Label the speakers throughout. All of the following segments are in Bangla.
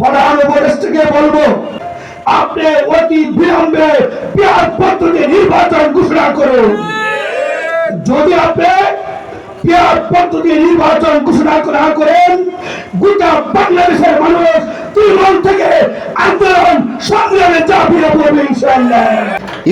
Speaker 1: প্রধান উপদেষ্টাকে বলব, আপনি অতি বিলম্বে পেঁয়াজ পদ্ধতি নির্বাচন ঘোষণা করুন। যদি আপনি পেঁয়াজ পদ্ধতি নির্বাচন ঘোষণা না করেন, গোটা বাংলাদেশের মানুষ তৃণমূল থেকে আন্দোলন সংগ্রামে চাপিয়ে পড়বে ইনশাআল্লাহ।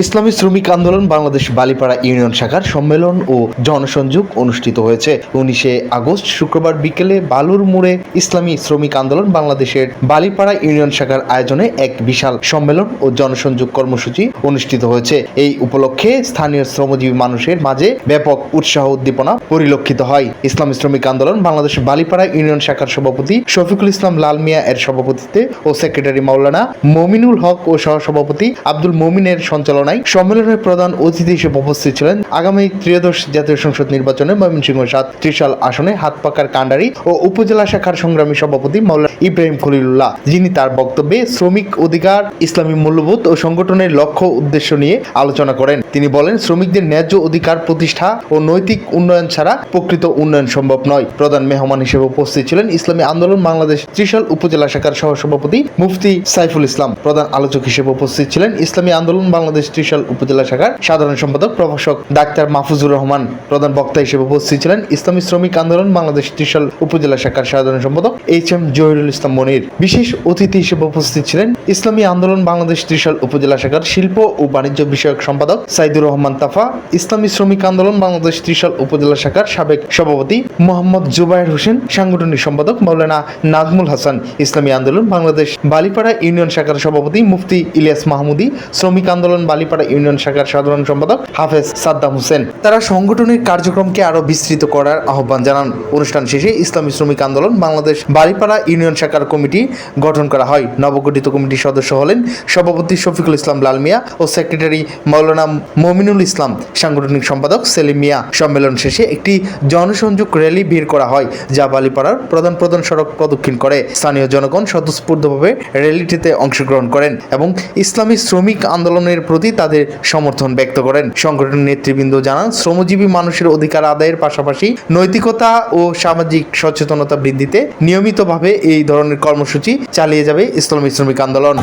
Speaker 2: ইসলামী শ্রমিক আন্দোলন বাংলাদেশ বালিপাড়া ইউনিয়ন শাখার সম্মেলন ও জনসংযোগ অনুষ্ঠিত হয়েছে। উনিশে আগস্ট শুক্রবার বিকেলে বালুর মোড়ে ইসলামী শ্রমিক আন্দোলন বাংলাদেশের বালিপাড়া ইউনিয়ন শাখার আয়োজনে এক বিশাল সম্মেলন ও জনসংযোগ কর্মসূচি অনুষ্ঠিত হয়েছে। এই উপলক্ষে স্থানীয় শ্রমজীবী মানুষের মাঝে ব্যাপক উৎসাহ উদ্দীপনা পরিলক্ষিত হয়। ইসলামী শ্রমিক আন্দোলন বাংলাদেশ বালিপাড়া ইউনিয়ন শাখার সভাপতি শফিকুল ইসলাম লাল মিয়া এর সভাপতিত্বে ও সেক্রেটারি মাওলানা মমিনুল হক ও সহসভাপতি আব্দুল মমিনের সঞ্চালনায় সম্মেলনের প্রধান অতিথি হিসেবে উপস্থিত ছিলেন আগামী ত্রয়োদশ জাতীয় সংসদ নির্বাচনে ময়মনসিংহ সাত ত্রিশাল আসনে হাত পাকার কাণ্ডারি ও উপজেলা শাখার সংগ্রামী সভাপতি মাওলানা ইব্রাহিম খলিলুল্লাহ, যিনি তার বক্তব্যে শ্রমিক অধিকার, ইসলামী মূল্যবোধ ও সংগঠনের লক্ষ্য উদ্দেশ্য নিয়ে আলোচনা করেন। তিনি বলেন, শ্রমিকদের ন্যায্য অধিকার প্রতিষ্ঠা ও নৈতিক উন্নয়ন ছাড়া প্রকৃত উন্নয়ন সম্ভব নয়। প্রধান মেহমান হিসেবে উপস্থিত ছিলেন ইসলামী আন্দোলন বাংলাদেশ ত্রিশাল উপজেলা শাখার সহসভাপতি মুফতি সাইফুল ইসলাম। প্রধান আলোচক হিসেবে উপস্থিত ছিলেন ইসলামী আন্দোলন বাংলাদেশ ত্রিশাল উপজেলা শাখার সাধারণ সম্পাদক প্রভাষক ডাক্তার মাহফুজুর রহমান। প্রধান বক্তা হিসেবে উপস্থিত ছিলেন ইসলামী শ্রমিক আন্দোলন বাংলাদেশ ত্রিশাল উপজেলা শাখার সাধারণ সম্পাদক এইচ এম জহিরুল ইসলাম মনির। বিশেষ অতিথি হিসেবে উপস্থিত ছিলেন ইসলামী আন্দোলন বাংলাদেশ ত্রিশাল উপজেলা শাখার শিল্প ও বাণিজ্য বিষয়ক সম্পাদক সাইদুর রহমান তাফা, ইসলামী শ্রমিক আন্দোলন বাংলাদেশ ত্রিশাল উপজেলা শাখার সাবেক সভাপতি মোহাম্মদ জুবায়ের হোসেন, সাংগঠনিক সম্পাদক মৌলানা নাজমুল হাসান, ইসলামী আন্দোলন বাংলাদেশ বালিপাড়া ইউনিয়ন শাখার সভাপতি মুফতি ইলিয়াস মাহমুদি, শ্রমিক আন্দোলন বালিপাড়া ইউনিয়ন শাখার সাধারণ সম্পাদক হাফেজ সাদ্দাম হোসেন। তারা সংগঠনের কার্যক্রমকে আরও বিস্তৃত করার আহ্বান জানান। অনুষ্ঠান শেষে ইসলামী শ্রমিক আন্দোলন বাংলাদেশ বালিপাড়া ইউনিয়ন শাখার কমিটি গঠন করা হয়। নবগঠিত কমিটির সদস্য হলেন সভাপতি শফিকুল ইসলাম লালমিয়া ও সেক্রেটারি মৌলানা মমিনুল ইসলাম। সাংগঠনিক সম্পাদক সেলিম মিয়া। সম্মেলন শেষে একটি জনসংযোগ র্যালি বের করা হয়, যা বালিপাড়ার প্রধান প্রধান সড়ক প্রদক্ষিণ করে। স্থানীয় জনগণ স্বতঃস্ফূর্তভাবে র্যালিটিতে অংশগ্রহণ করেন এবং ইসলামী শ্রমিক আন্দোলনের প্রতি তাদের সমর্থন ব্যক্ত করেন। সংগঠনের নেতৃবৃন্দ জানান, শ্রমজীবী মানুষের অধিকার আদায়ের পাশাপাশি নৈতিকতা ও সামাজিক সচেতনতা বৃদ্ধিতে নিয়মিতভাবে এই ধরনের কর্মসূচি চালিয়ে যাবে ইসলামী শ্রমিক আন্দোলন।